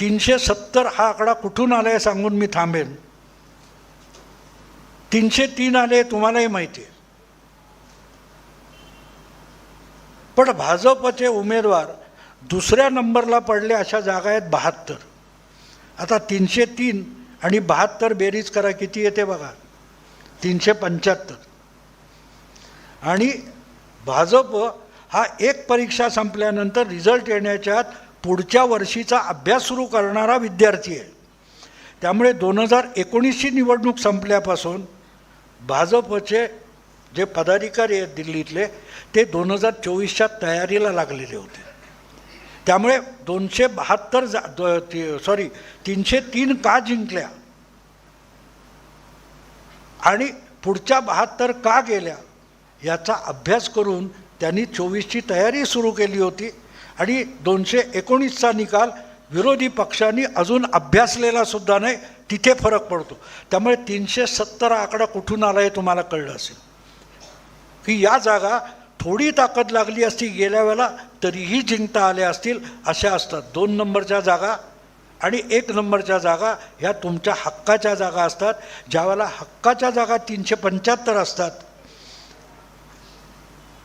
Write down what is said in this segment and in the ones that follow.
तीनशे सत्तर हा आकडा कुठून आला आहे सांगून मी थांबेन. तीनशे तीन आले तुम्हालाही माहिती आहे. पण भाजपचे उमेदवार दुसऱ्या नंबरला पडले अशा जागा आहेत बहात्तर. आता तीनशे तीन आणि बहात्तर बेरीज करा किती येते बघा? तीनशे पंच्याहत्तर. आणि भाजप हा एक परीक्षा संपल्यानंतर रिझल्ट येण्याच्या पुढच्या वर्षीचा अभ्यास सुरू करणारा विद्यार्थी आहे. त्यामुळे दोन हजार एकोणीसची निवडणूक संपल्यापासून भाजपचे जे पदाधिकारी आहेत दिल्लीतले ते दोन हजार चोवीसच्या तयारीला लागलेले होते. त्यामुळे दोनशे बहात्तर जा सॉरी तीनशे तीन का जिंकल्या? आणि पुढच्या बहात्तर का गेल्या? याचा अभ्यास करून त्यांनी चोवीसची तयारी सुरू केली होती. आणि दोनशे एकोणीसचा निकाल विरोधी पक्षांनी अजून अभ्यासलेला सुद्धा नाही तिथे फरक पडतो. त्यामुळे तीनशे सत्तर आकडा कुठून आला हे तुम्हाला कळलं असेल. की या जागा थोडी ताकद लागली असती गेल्या वेळेला तरीही जिंकता आल्या असतील अशा असतात. दोन नंबरच्या जागा आणि एक नंबरच्या जागा ह्या तुमच्या हक्काच्या जागा असतात. ज्यावेळेला हक्काच्या जागा तीनशे पंच्याहत्तर असतात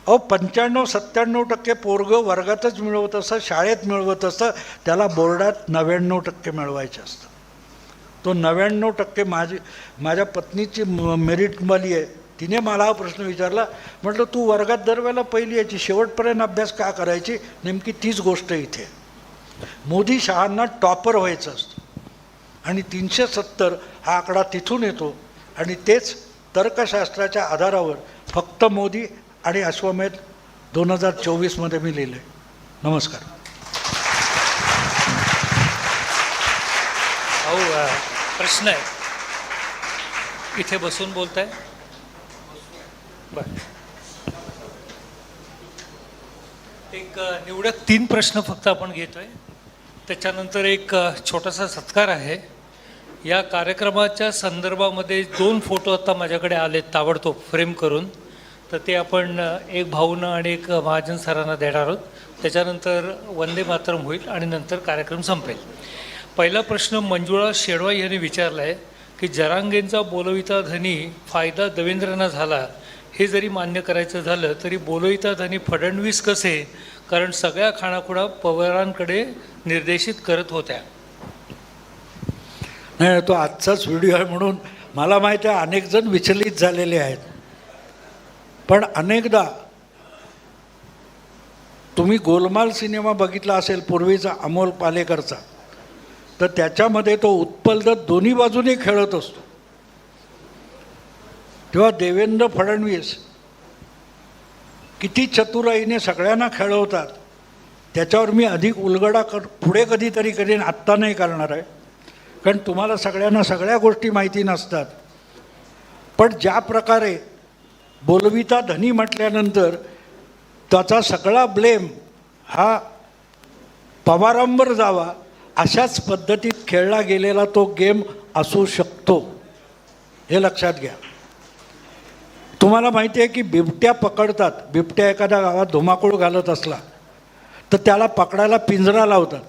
अहो पंच्याण्णव सत्त्याण्णव टक्के पोरगं वर्गातच मिळवत असतं शाळेत मिळवत असतं त्याला बोर्डात नव्याण्णव टक्के मिळवायचे असतं. तो नव्याण्णव टक्के माझी माझ्या पत्नीची मेरिटवाली आहे. तिने मला हा प्रश्न विचारला म्हटलं तू वर्गात दरवेळेला पहिली यायची शेवटपर्यंत अभ्यास का करायची? नेमकी तीच गोष्ट इथे. मोदी शहांना टॉपर व्हायचं असतं. आणि तीनशे सत्तर हा आकडा तिथून येतो. आणि तेच तर्कशास्त्राच्या आधारावर फक्त मोदी आणि अश्वमेध दोन हजार चोवीसमध्ये मी लिहिलं आहे नमस्कार भाऊ प्रश्न आहे. इथे बसून बोलत आहे एक निवडक तीन प्रश्न फक्त आपण घेतोय. त्याच्यानंतर एक छोटासा सत्कार आहे. या कार्यक्रमाच्या संदर्भामध्ये दोन फोटो आता माझ्याकडे आले ताबडतोब फ्रेम करून. तर ते आपण एक भाऊनं आणि एक महाजन सरांना देणार आहोत. त्याच्यानंतर वंदे मातरम होईल आणि नंतर कार्यक्रम संपेल. पहिला प्रश्न मंजुळा शेडवा यांनी विचारला आहे की जरांगेंचा बोलविता धनी फायदा देवेंद्रांना झाला. हे जरी मान्य करायचं झालं तरी बोलविता धनी फडणवीस कसे? कारण सगळ्या खाणाखुणा पवारांकडे निर्देशित करत होत्या. नाही तो आजचाच व्हिडिओ आहे म्हणून मला माहिती आहे अनेक जण विचलित झालेले आहेत. पण अनेकदा तुम्ही गोलमाल सिनेमा बघितला असेल पूर्वीचा अमोल पालेकरचा तर त्याच्यामध्ये तो उत्पल दोन्ही बाजूने खेळत असतो. तेव्हा देवेंद्र फडणवीस किती चतुराईने सगळ्यांना खेळवतात त्याच्यावर मी अधिक उलगडा कर पुढे कधीतरी करीन आत्ता नाही करणार आहे. कारण तुम्हाला सगळ्यांना सगळ्या गोष्टी माहिती नसतात. पण ज्या प्रकारे बोलविता धनी म्हटल्यानंतर त्याचा सगळा ब्लेम हा पवारांवर जावा अशाच पद्धतीत खेळला गेलेला तो गेम असू शकतो. हे लक्षात घ्या. तुम्हाला माहिती आहे की बिबट्या पकडतात. बिबट्या एखाद्या गावात धुमाकूळ घालत असला तर त्याला पकडायला पिंजरा लावतात.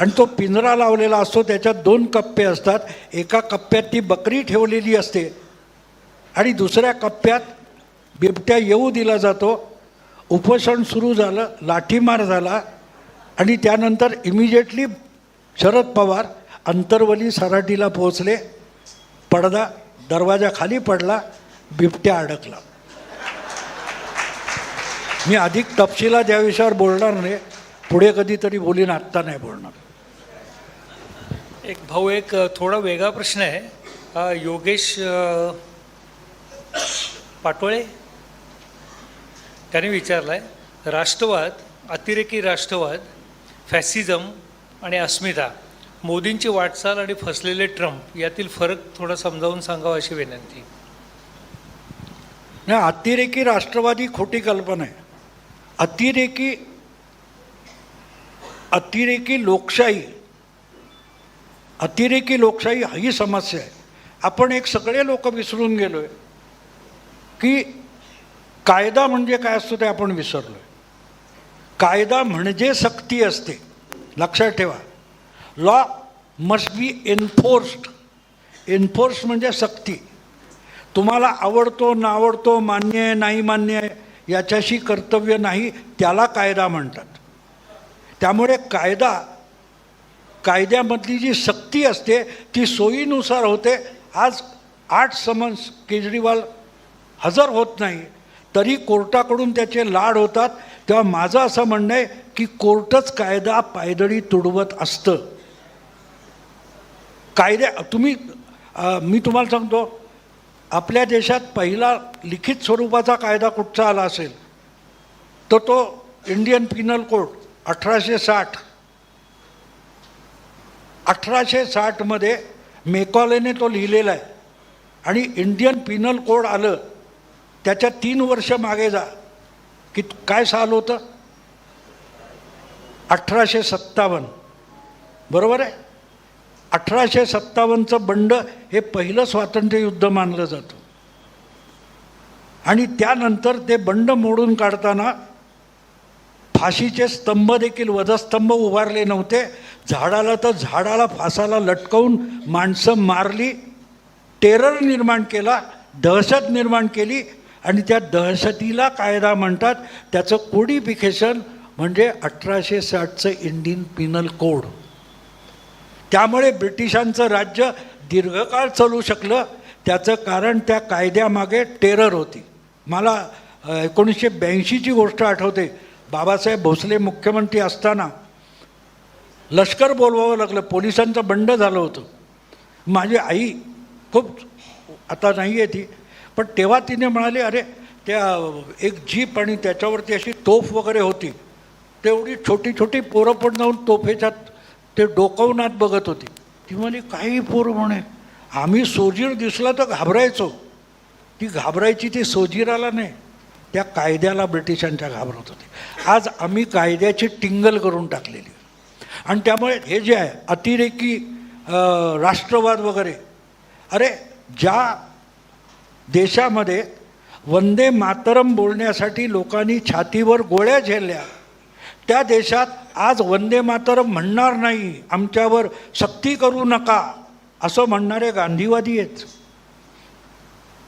आणि तो पिंजरा लावलेला असतो त्याच्यात दोन कप्पे असतात. एका कप्प्यात ती बकरी ठेवलेली असते. आणि दुसऱ्या कप्प्यात बिबट्या येऊ दिला जातो. उपोषण सुरू झालं लाठीमार झाला आणि त्यानंतर इमिजिएटली शरद पवार अंतरवली सराटीला पोहोचले. पडदा दरवाजा खाली पडला बिबट्या अडकला. मी अधिक तपशिलात या विषयावर बोलणार नाही. पुढे कधीतरी बोलीन आत्ता नाही बोलणार. एक भाऊ एक थोडा वेगळा प्रश्न आहे. योगेश पाटोळे? त्याने विचारला आहे राष्ट्रवाद अतिरेकी राष्ट्रवाद फॅसिझम आणि अस्मिता मोदींची वाटचाल आणि फसलेले ट्रम्प यातील फरक थोडा समजावून सांगावा अशी विनंती. नाही अतिरेकी राष्ट्रवादी खोटी कल्पना आहे. अतिरेकी अतिरेकी लोकशाही अतिरेकी लोकशाही ही समस्या आहे. आपण एक सगळे लोक विसरून गेलो आहे की कायदा म्हणजे काय असतो ते आपण विसरलो आहे कायदा म्हणजे सक्ती असते. लक्षात ठेवा. Law must be enforced enforce म्हणजे सक्ती. तुम्हाला आवडतो नावडतो मान्य आहे नाही मान्य आहे याच्याशी कर्तव्य नाही त्याला कायदा म्हणतात. त्यामुळे कायदा कायद्यामधली जी सक्ती असते ती सोयीनुसार होते. आज आठ समन्स केजरीवाल हजर होत नाही. तरी कोर्टाकडून त्याचे लाड होतात. तेव्हा माझं असं म्हणणं आहे की कोर्टच कायदा पायदळी तुडवत असतं. कायद्या तुम्ही मी तुम्हाला सांगतो आपल्या देशात पहिला लिखित स्वरूपाचा कायदा कुठचा आला असेल? तर तो इंडियन पिनल कोड अठराशे साठ. अठराशे साठमध्ये मेकॉलेने तो लिहिलेला आहे. आणि इंडियन पिनल कोड आलं त्याच्या तीन वर्ष मागे जा. की काय साल होतं? अठराशे सत्तावन्न. बरोबर आहे? अठराशे सत्तावन्नचं बंड हे पहिलं स्वातंत्र्ययुद्ध मानलं जातं. आणि त्यानंतर ते बंड मोडून काढताना फाशीचे स्तंभ देखील वधस्तंभ उभारले नव्हते. झाडाला तर झाडाला फासाला लटकवून माणसं मारली टेरर निर्माण केला दहशत निर्माण केली आणि त्या दहशतीला कायदा म्हणतात त्याचं कोडिफिकेशन म्हणजे अठराशे साठचं इंडियन पिनल कोड. त्यामुळे ब्रिटिशांचं राज्य दीर्घकाळ चालू शकलं त्याचं कारण त्या कायद्यामागे टेरर होती. मला एकोणीसशे ब्याऐंशीची गोष्ट आठवते. बाबासाहेब भोसले मुख्यमंत्री असताना लष्कर बोलवावं लागलं पोलिसांचं बंड झालं होतं. माझी आई खूप आता नाही आहे ती पण तेव्हा तिने म्हणाली अरे त्या एक जीप आणि त्याच्यावरती अशी तोफ वगैरे होती. तेवढी छोटी छोटी पोरं पण जाऊन तोफेच्यात ते डोकवण्यात बघत होती. ती म्हणे काही पोरं म्हणे आम्ही सोजीर दिसला तर घाबरायचो. ती घाबरायची ती सोजीराला नाही त्या कायद्याला ब्रिटिशांच्या घाबरत होते. आज आम्ही कायद्याची टिंगल करून टाकलेली. आणि त्यामुळे हे जे आहे अतिरेकी राष्ट्रवाद वगैरे अरे ज्या देशामध्ये वंदे मातरम बोलण्यासाठी लोकांनी छातीवर गोळ्या झेलल्या. त्या देशात आज वंदे मातरम म्हणणार नाही आमच्यावर सक्ती करू नका असं म्हणणारे गांधीवादी आहेत.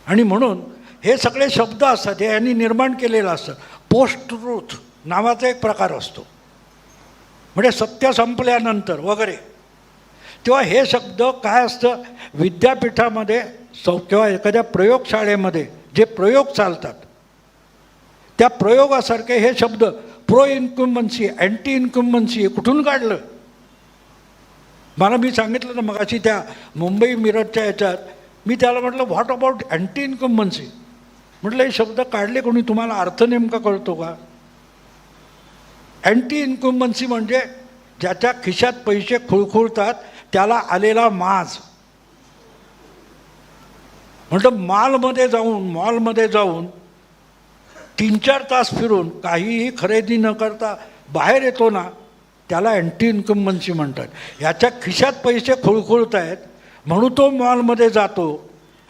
आणि म्हणून हे सगळे शब्द असतात हे यांनी निर्माण केलेलं असतं. पोस्ट ट्रूथ नावाचा एक प्रकार असतो. म्हणजे सत्य संपल्यानंतर वगैरे. तेव्हा हे शब्द काय असतं? विद्यापीठामध्ये सौ किंवा एखाद्या प्रयोगशाळेमध्ये जे प्रयोग चालतात त्या प्रयोगासारखे हे शब्द प्रो इन्क्युम्बन्सी अँटी इन्क्युम्बन्सी कुठून काढलं? मला मी सांगितलं ना मगाशी त्या मुंबई मिरजच्या याच्यात मी त्याला म्हटलं व्हॉट अबाउट अँटी इन्कम्बन्सी म्हटलं हे शब्द काढले कोणी? तुम्हाला अर्थ नेमका कळतो का? अँटी इन्कम्बन्सी म्हणजे ज्याच्या खिशात पैसे खुळखुळतात त्याला आलेला माज. म्हटलं मॉलमध्ये जाऊन मॉलमध्ये जाऊन तीन चार तास फिरून काहीही खरेदी न करता बाहेर येतो ना त्याला अँटी इन्कम्बन्सी म्हणतात. याच्या खिशात पैसे खुळखुळत आहेत म्हणून तो मॉलमध्ये जातो.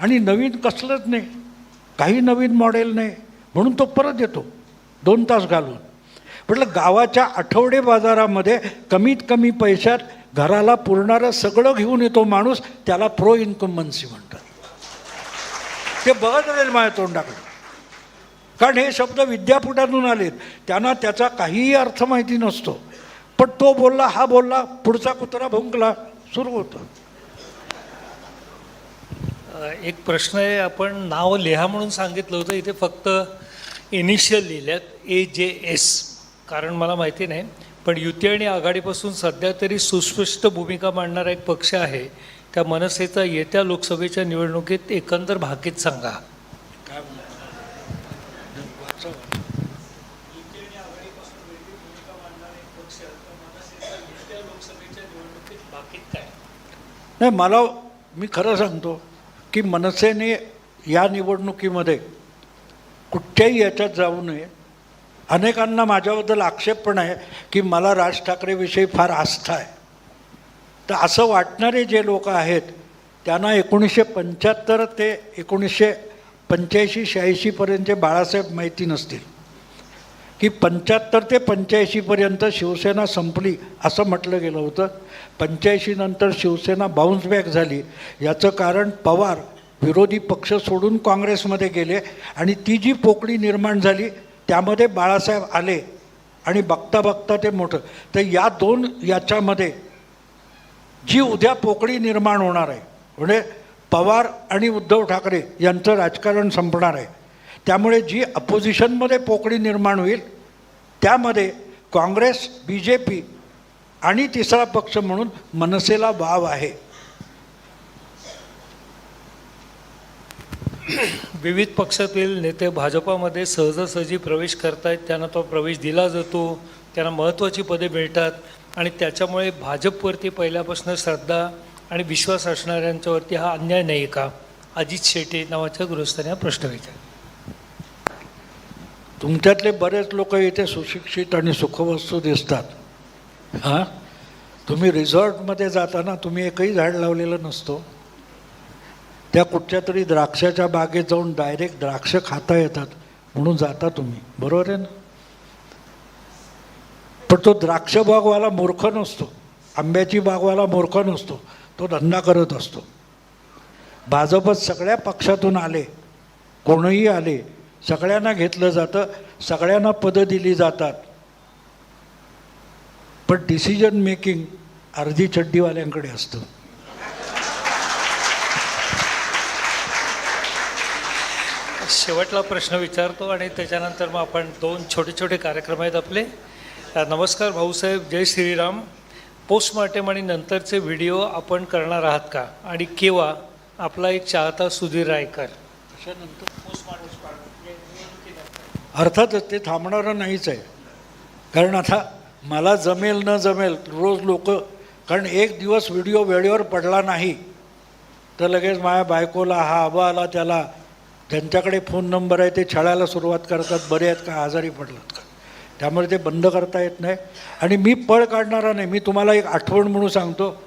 आणि नवीन कसलंच नाही काही नवीन मॉडेल नाही म्हणून तो परत येतो दोन तास घालून. म्हटलं गावाच्या आठवडे बाजारामध्ये कमीत कमी पैशात घराला पुरणारं सगळं घेऊन येतो माणूस त्याला प्रो इन्कम्बन्सी म्हणतात. ते बघत राहील माझ्या तोंडाकडे. कारण हे शब्द विद्यापीठातून आलेत. त्यांना त्याचा काहीही अर्थ माहिती नसतो. पण तो बोलला हा बोलला पुढचा कुत्रा भुंकला सुरू होतं. एक प्रश्न आहे आपण नाव लिहा म्हणून सांगितलं होतं. इथे फक्त इनिशियल लिहिल्यात ए जे एस कारण मला माहिती नाही. पण युती आणि आघाडीपासून सध्या तरी सुस्पष्ट भूमिका मांडणारा एक पक्ष आहे. त्या मनसेचा येत्या लोकसभेच्या निवडणुकीत एकंदर भाकीत सांगा. नाही मला मी खरं सांगतो की मनसेने या निवडणुकीमध्ये कुठच्याही याच्यात जाऊ नये. अनेकांना माझ्याबद्दल आक्षेप पण आहे की मला राज ठाकरेविषयी फार आस्था आहे. तर असं वाटणारे जे लोक आहेत त्यांना एकोणीसशे पंच्याहत्तर ते एकोणीसशे पंच्याऐंशी शहाऐंशीपर्यंतचे बाळासाहेब माहिती नसतील की पंच्याहत्तर ते पंच्याऐंशीपर्यंत शिवसेना संपली असं म्हटलं गेलं होतं. पंच्याऐंशीनंतर शिवसेना बाउन्स बॅक झाली. याचं कारण पवार विरोधी पक्ष सोडून काँग्रेसमध्ये गेले आणि ती जी पोकळी निर्माण झाली त्यामध्ये बाळासाहेब आले आणि बघता बघता ते मोठं. तर या दोन याच्यामध्ये जी उद्या पोकळी निर्माण होणार आहे. म्हणजे पवार आणि उद्धव ठाकरे यांचं राजकारण संपणार आहे. त्यामुळे जी अपोजिशनमध्ये पोकळी निर्माण होईल त्यामध्ये काँग्रेस बी जे पी आणि तिसरा पक्ष म्हणून मनसेला वाव आहे. विविध पक्षातील नेते भाजपामध्ये सहजासहजी प्रवेश करतायत त्यांना तो प्रवेश दिला जातो त्यांना महत्त्वाची पदे मिळतात. आणि त्याच्यामुळे भाजपवरती पहिल्यापासून श्रद्धा आणि विश्वास असणाऱ्यांच्यावरती हा अन्याय नाही का? अजित शेटे नावाच्या गृहस्थाने हा प्रश्न विचार तुमच्यातले बरेच लोक इथे सुशिक्षित आणि सुखवस्तू दिसतात. हां? तुम्ही रिझॉर्टमध्ये जाताना तुम्ही एकही झाड लावलेलं नसतो. त्या कुठच्या तरी द्राक्षाच्या बागेत जाऊन डायरेक्ट द्राक्ष खाता येतात म्हणून जाता तुम्ही. बरोबर आहे ना? पण तो द्राक्ष बागवाला मूर्ख नसतो. आंब्याची बागवाला मूर्ख नसतो. तो धंदा करत असतो. भाजपत सगळ्या पक्षातून आले. कोणीही आले. सगळ्यांना घेतलं जातं. सगळ्यांना पदं दिली जातात. पण डिसिजन मेकिंग अर्धी चड्डीवाल्यांकडे असतं. शेवटला प्रश्न विचारतो आणि त्याच्यानंतर मग आपण दोन छोटे छोटे कार्यक्रम आहेत आपले. नमस्कार भाऊसाहेब जय श्रीराम. पोस्टमार्टम आणि नंतरचे व्हिडिओ आपण करणार आहात का? आणि केव्हा? आपला एक चाहता सुधीर रायकर. अर्थातच ते थांबणारं नाहीच आहे. कारण आता मला जमेल न जमेल रोज लोक कारण एक दिवस व्हिडिओ वेळेवर पडला नाही तर लगेच माझ्या बायकोला हा आबा आला त्याला त्यांच्याकडे फोन नंबर आहे ते छळायला सुरुवात करतात बरे आहेत का आजारी पडलात का? त्यामुळे ते बंद करता येत नाही. आणि मी पळ काढणारा नाही. मी तुम्हाला एक आठवण म्हणून सांगतो.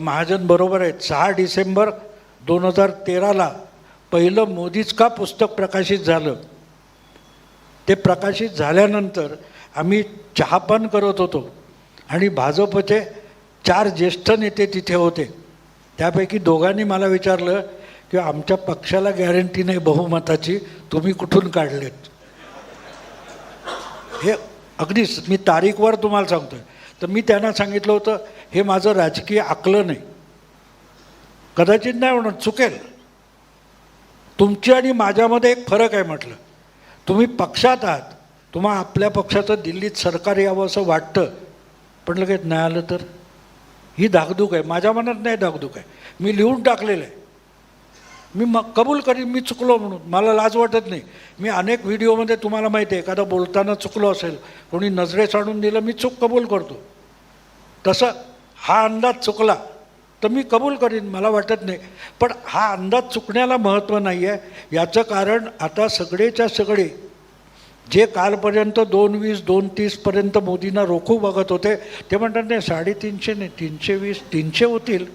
महाजन बरोबर आहेत. सहा डिसेंबर दोन हजार तेराला पहिलं मोदीच का पुस्तक प्रकाशित झालं? ते प्रकाशित झाल्यानंतर आम्ही चहापान करत होतो. आणि भाजपचे चार ज्येष्ठ नेते तिथे होते. त्यापैकी दोघांनी मला विचारलं की आमच्या पक्षाला गॅरंटी नाही बहुमताची तुम्ही कुठून काढलेत? हे अगदीच मी तारीखवर तुम्हाला सांगतोय. तर मी त्यांना सांगितलं होतं हे माझं राजकीय आकलं नाही कदाचित नाही म्हणून चुकेल. तुमची आणि माझ्यामध्ये एक फरक आहे म्हटलं. तुम्ही पक्षात आहात तुम्हाला आपल्या पक्षाचं दिल्लीत सरकार यावं असं वाटतं. पण लगेच नाही आलं तर? ही धाकधूक आहे. माझ्या मनात नाही धाकधूक आहे. मी लिहून टाकलेलं आहे. मी मग कबूल करीन मी चुकलो म्हणून. मला लाज वाटत नाही. मी अनेक व्हिडिओमध्ये तुम्हाला माहिती आहे एखादा बोलताना चुकलो असेल कोणी नजरेस आणून दिलं मी चूक कबूल करतो. तसं हा अंदाज चुकला तर मी कबूल करीन मला वाटत नाही. पण हा अंदाज चुकण्याला महत्त्व नाही आहे याचं कारण आता सगळेच्या सगळे जे कालपर्यंत दोन वीस दोन तीसपर्यंत मोदींना रोखू बघत होते ते म्हणतात नाही साडेतीनशे नाही तीनशे वीस तीनशे होतील.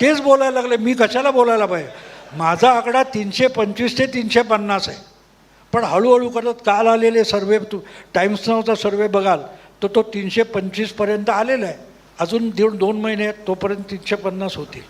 तेच बोलायला लागले. मी कशाला बोलायला पाहिजे? माझा आकडा तीनशे पंचवीस ते तीनशे पन्नास आहे. पण हळूहळू करत काल आलेले सर्वे तू टाईम्स नावचा सर्वे बघाल तर तो तीनशे पंचवीसपर्यंत आलेला आहे. अजून दीड दोन महिने आहेत तोपर्यंत तीनशे पन्नास होतील.